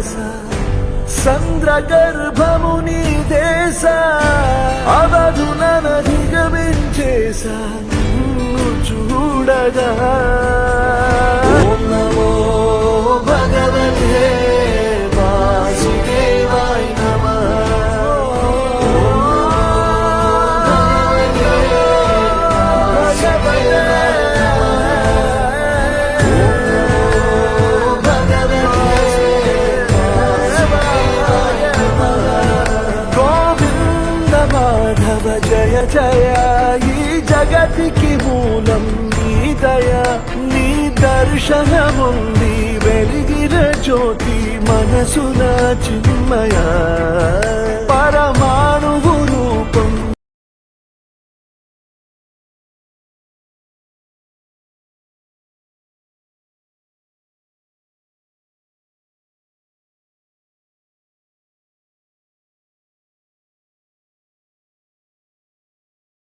చేస సంద్రగర్భముని దేశ అవధున దిగమించేస చూడగా. జయ జయ ఈ జగతికి మూలం నీ దయ. నీ దర్శనముంది వెలిగిన జ్యోతి మనసున చిన్మయ.